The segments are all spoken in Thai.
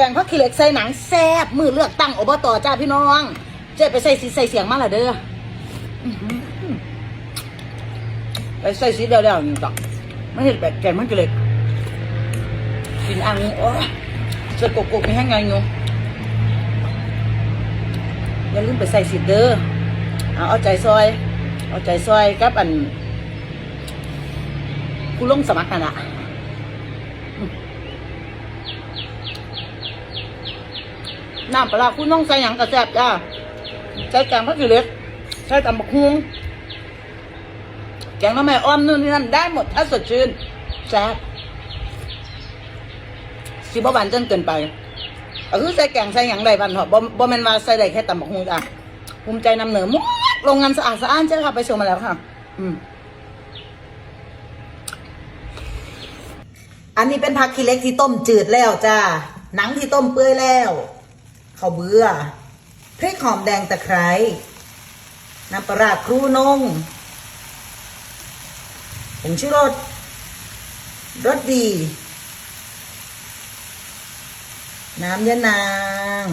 แกงผักขี้เหล็กใส่หนังแซ่บมือเลือกตั้งอบตจ้าพี่น้อง เจ๊ไปใส่สีใส่เสียงมาละเด้ออื้อหือไปใส่สีเดียวๆนี่จ้ะไม่เห็นแบบแกงผักขี้เหล็กกินอังโอ้ยเจะกกๆมีแห้งไงงูอย่าลืมไปใส่สีเด้อเอาเอาใจซอย เอาใจซอยกับอันกูลงสมัครกันอะ น้ำปลาร้าคุณต้องใส่หยังกระแซบจ้าใส่แกงผักขี้เล็กใส่ตำบักฮุงแกงน้ำแม่อ้อมนู่นนี่นั่นได้หมดถ้าสดชื่นแซ่บสิบ่หวานจนเกินไปก็คือใส่แกงใส่หยังได้บ้านเหรอบ่บ่แม่นว่าใส่ได้แค่ตำบักฮุงจ้ะภูมิใจนำเหนือหมดโรงงานสะอาดสะอ้านเจ้าค่ะไปชมมาแล้วค่ะ อืมอันนี้เป็นผักขี้เล็กที่ต้มจืดแล้วจ้า หนังที่ต้มเปื่อยแล้ว ข้าวเบื่อพริกหอมแดงตะไคร้น้ำปลาครูนงผงชูรสรสดี น้ำยะนาง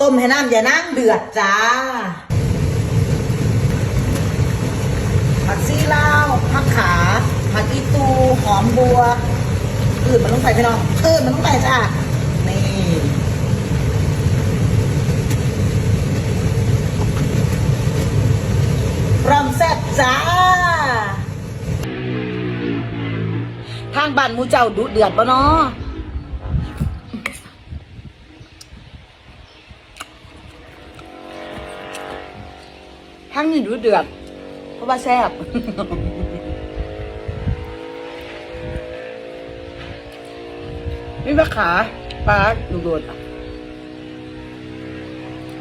ต้มให้น้ำยะนางเดือดจ้าผักซีลาวผักขาผักอีตู หอมบัว อื่นมันต้องใส่พี่น้องอื่นมันต้องใส่จ้า นี่ พร้อมแซ่บ จ้า ทางบ้านมูเจ้าดุเดือดปะเนาะทางนี้ดุเดือด เพราะว่าแซ่บนี่ผักขาปลาดูโดด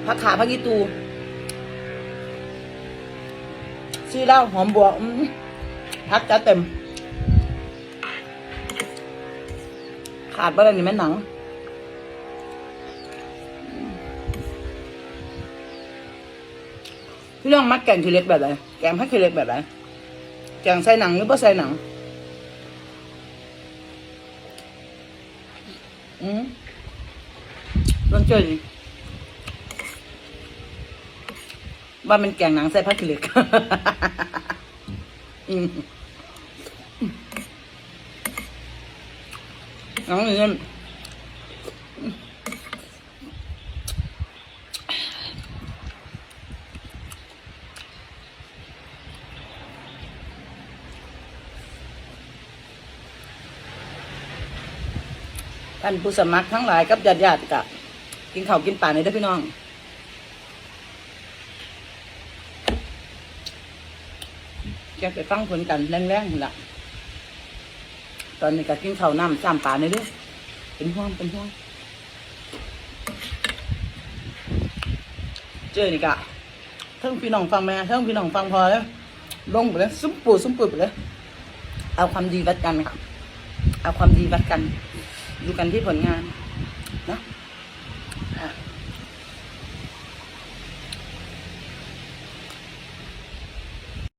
ผักขาผักอีตู ซีเล้าหอมบัวอืมพักจะเต็ม ขาดไปเลยนี่แม่หนังพี่น้องมักแกงขี้เล็กแบบไหนแกงผักขี้เล็กแบบไหนแกงใส่หนังหรือไม่ใส่หนัง อืมลองเจอดิ ว่ามันแกงหนังใส่ผักขี้เหล็กอืมหนังนี่ท่านผู้สมัครทั้งหลายกับญาติญาติๆกะกินข้าวกินปลาในเด้อพี่น้อง แกไปฟังผลกันแรงๆนั่ะ ตอนนี้ก็กินข้าวน้ำจามปลาในเด้อเป็นห่วงเป็นห่วงเจอนี่กะเทั้งพี่น้องฟังแม่เทั้งพี่น้องฟังพอแล้วลงไปเลยซุ้มปูซุ้มปูไปเลยเอาความดีวัดกันครับเอาความดีวัดกัน ดูกันที่ผลงานนะ